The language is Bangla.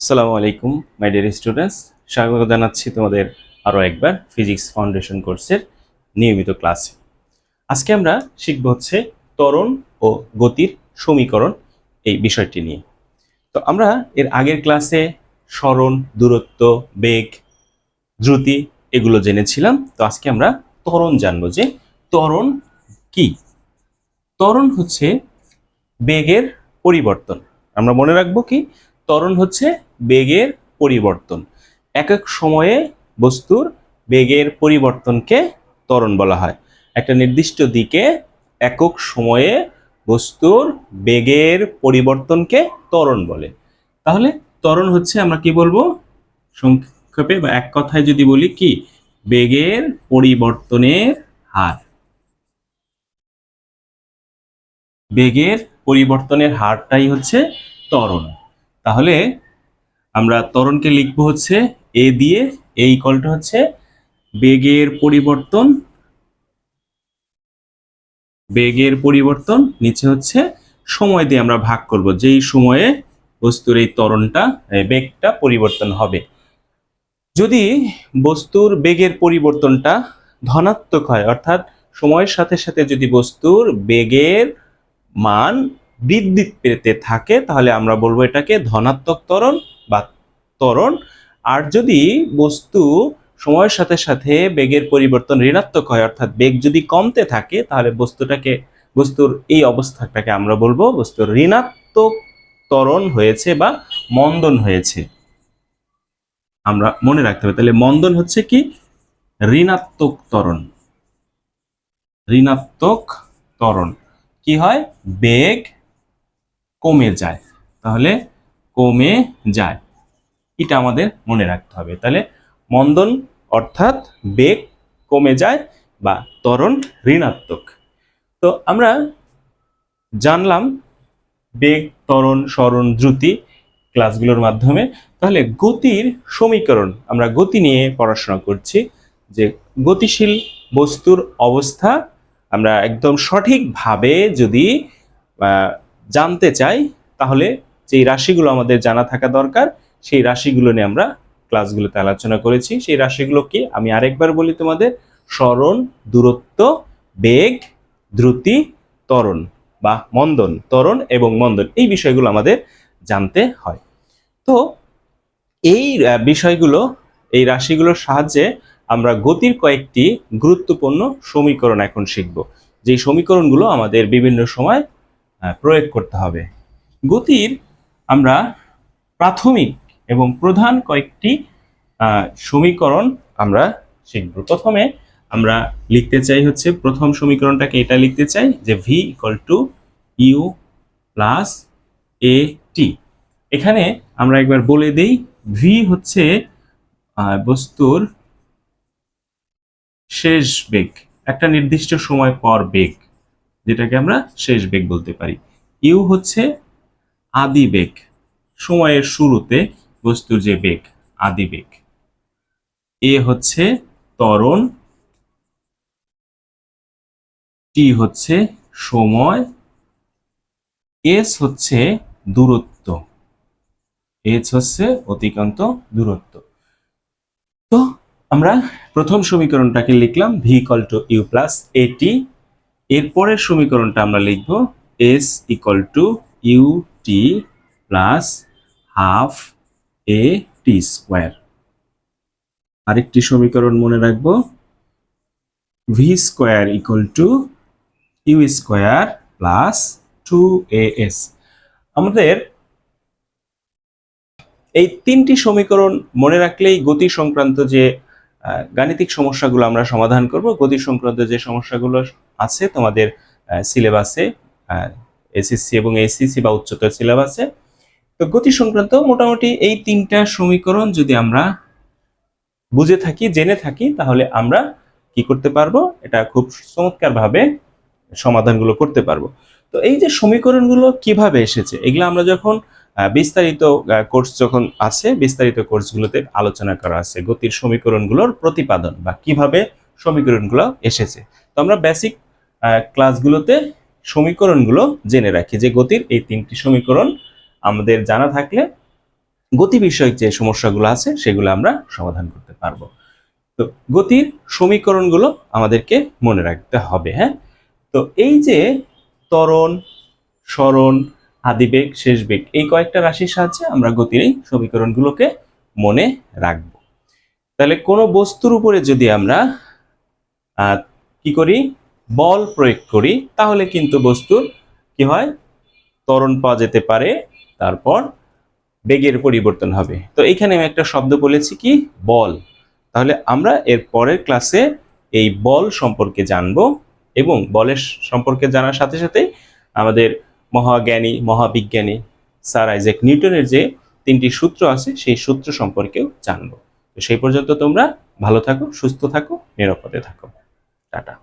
আসসালামু আলাইকুম মাই ডিয়ার স্টুডেন্টস স্বাগত জানাচ্ছি তোমাদের আরও একবার ফিজিক্স ফাউন্ডেশন কোর্সের নিয়মিত ক্লাসে আজকে আমরা শিখব হচ্ছে ত্বরণ ও গতির সমীকরণ এই বিষয়টি নিয়ে। তো আমরা এর আগের ক্লাসে স্মরণ, দূরত্ব, বেগ, দ্রুতি এগুলো জেনেছিলাম। তো আজকে আমরা ত্বরণ জানব যে ত্বরণ কি? ত্বরণ হচ্ছে বেগের পরিবর্তন। আমরা মনে রাখব কি? ত্বরণ হচ্ছে বেগের পরিবর্তন। এক এক সময়ে বস্তুর বেগের পরিবর্তনকে ত্বরণ বলা হয়। একটা নির্দিষ্ট দিকে একক সময়ে বস্তুর বেগের পরিবর্তনকে ত্বরণ বলে। তাহলে ত্বরণ হচ্ছে আমরা কি বলব? সংক্ষেপে বা এক কথায় যদি বলি কি? বেগের পরিবর্তনের হার। বেগের পরিবর্তনের হারটাই হচ্ছে ত্বরণ। তাহলে আমরা ত্বরণকে লিখব হচ্ছে এ দিয়ে এ ইকলটা হচ্ছে বেগের পরিবর্তন বেগের পরিবর্তন নিচে হচ্ছে সময় দিয়ে আমরা ভাগ করব। যেই সময়ে বস্তুর এই ত্বরণটা বেগটা পরিবর্তন হবে। যদি বস্তুর বেগের পরিবর্তনটা ধনাত্মক হয়, অর্থাৎ সময়ের সাথে সাথে যদি বস্তুর বেগের মান বৃদ্ধি পেতে থাকে, তাহলে আমরা বলব এটাকে ধনাত্মক ত্বরণ ত্বরণ, আর যদি বস্তু সময়ের সাথে সাথে বেগের পরিবর্তন ঋণাত্মক হয়, অর্থাৎ বেগ যদি কমতে থাকে, তাহলে বস্তুটাকে, বস্তুর এই অবস্থাটাকে আমরা বলব বস্তুর ঋণাত্মক ত্বরণ হয়েছে বা মন্দন হয়েছে। আমরা মনে রাখতে হবে, তাহলে মন্দন হচ্ছে কি? ঋণাত্মক ত্বরণ। ঋণাত্মক ত্বরণ। কি হয়? বেগ কমে যায়। তাহলে কমে যায়। এটা আমাদের মনে রাখতে হবে। তাহলে মন্দন অর্থাৎ বেগ কমে যায় বা ত্বরণ ঋণাত্মক। তো আমরা জানলাম বেগ, ত্বরণ স্মরণ দ্রুতি ক্লাসগুলোর মাধ্যমে। তাহলে গতির সমীকরণ, আমরা গতি নিয়ে পড়াশোনা করছি যে গতিশীল বস্তুর অবস্থা আমরা একদম সঠিকভাবে যদি জানতে চাই, তাহলে যেই রাশিগুলো আমাদের জানা থাকা দরকার সেই রাশিগুলো নিয়ে আমরা ক্লাসগুলোতে আলোচনা করেছি। সেই রাশিগুলো কি আমি আরেকবার বলি তোমাদের, স্মরণ, দূরত্ব, বেগ, দ্রুতি, ত্বরণ বা মন্দন, ত্বরণ এবং মন্দন এই বিষয়গুলো আমাদের জানতে হয়। তো এই বিষয়গুলো, এই রাশিগুলোর সাহায্যে আমরা গতির কয়েকটি গুরুত্বপূর্ণ সমীকরণ এখন শিখব। যেই সমীকরণগুলো আমাদের বিভিন্ন সময় প্রয়োগ করতে হবে। গতির আমরা প্রাথমিক এবং প্রধান কয়েকটি সমীকরণ আমরা শিখব প্রথমে আমরা লিখতে চাই হচ্ছে, প্রথম সমীকরণটাকে এটা লিখতে চাই যে v equal to u plus a t এখানে আমরা একবার বলে দেই ভি হচ্ছে বস্তুর শেষ বেগ, একটা নির্দিষ্ট সময় পর বেগ, যেটাকে আমরা শেষ বেগ বলতে পারি। ইউ হচ্ছে আদি বেগ, সময়ের শুরুতে বস্তুর যে বেগ, আদি বেগ, এ হচ্ছে ত্বরণ, টি হচ্ছে সময়, এস হচ্ছে দূরত্ব, এস হচ্ছে অতিক্রান্ত দূরত্ব। তো আমরা প্রথম সমীকরণটাকে লিখলাম v equal to u plus a t এরপরের সমীকরণটা আমরা লিখব s equal to u t plus half a t square আরেকটি সমীকরণ মনে রাখব। V square equal to u square plus two a s আমাদের এই তিনটি সমীকরণ মনে রাখলেই গতি সংক্রান্ত যে গাণিতিক সমস্যাগুলো আমরা সমাধান করব, গতি সংক্রান্ত যে সমস্যাগুলো আছে তোমাদের সিলেবাসে এসএসসি এবং এসসিসি বা উচ্চতর সিলেবাসে তো গতি সংক্রান্ত মোটামুটি এই তিনটা সমীকরণ যদি আমরা বুঝে থাকি, জেনে থাকি, তাহলে আমরা কি করতে পারব? এটা খুব চমৎকারভাবে সমাধানগুলো করতে পারব। তো এই যে সমীকরণগুলো কীভাবে এসেছে? এগুলো আমরা যখন বিস্তারিত কোর্স যখন আছে, বিস্তারিত কোর্সগুলোতে আলোচনা করা আছে, গতির সমীকরণগুলোর প্রতিপাদন বা কীভাবে সমীকরণগুলো এসেছে। তো আমরা বেসিক ক্লাসগুলোতে সমীকরণগুলো জেনে রাখি যে গতির এই তিনটি সমীকরণ আমাদের জানা থাকলে গতি বিষয়ক যে সমস্যাগুলো আছে সেগুলো আমরা সমাধান করতে পারব। তো গতির সমীকরণগুলো আমাদেরকে মনে রাখতে হবে হ্যাঁ? তো এই যে ত্বরণ সরণ আদিবেগ শেষ বেগ এই কয়েকটা রাশির সাহায্যে আমরা গতির এই সমীকরণগুলোকে মনে রাখব। তাহলে কোনো বস্তুর উপরে যদি আমরা কি করি? বল প্রয়োগ করি, তাহলে কিন্তু বস্তুর কি হয়? ত্বরণ পাওয়া যেতে পারে তারপর বেগের পরিবর্তন হবে। তো এখানে আমি একটা শব্দ বলেছি কি? বল। তাহলে আমরা এর পরের ক্লাসে এই বল সম্পর্কে জানব এবং বলের সম্পর্কে জানার সাথে সাথে আমাদের মহাজ্ঞানী, মহাবিজ্ঞানী স্যার আইজাক নিউটনের যে তিনটি সূত্র আছে, সেই সূত্র সম্পর্কেও জানব। তো সেই পর্যন্ত তোমরা ভালো থাকো, সুস্থ থাকো, নিরাপদে থাকো। টাটা।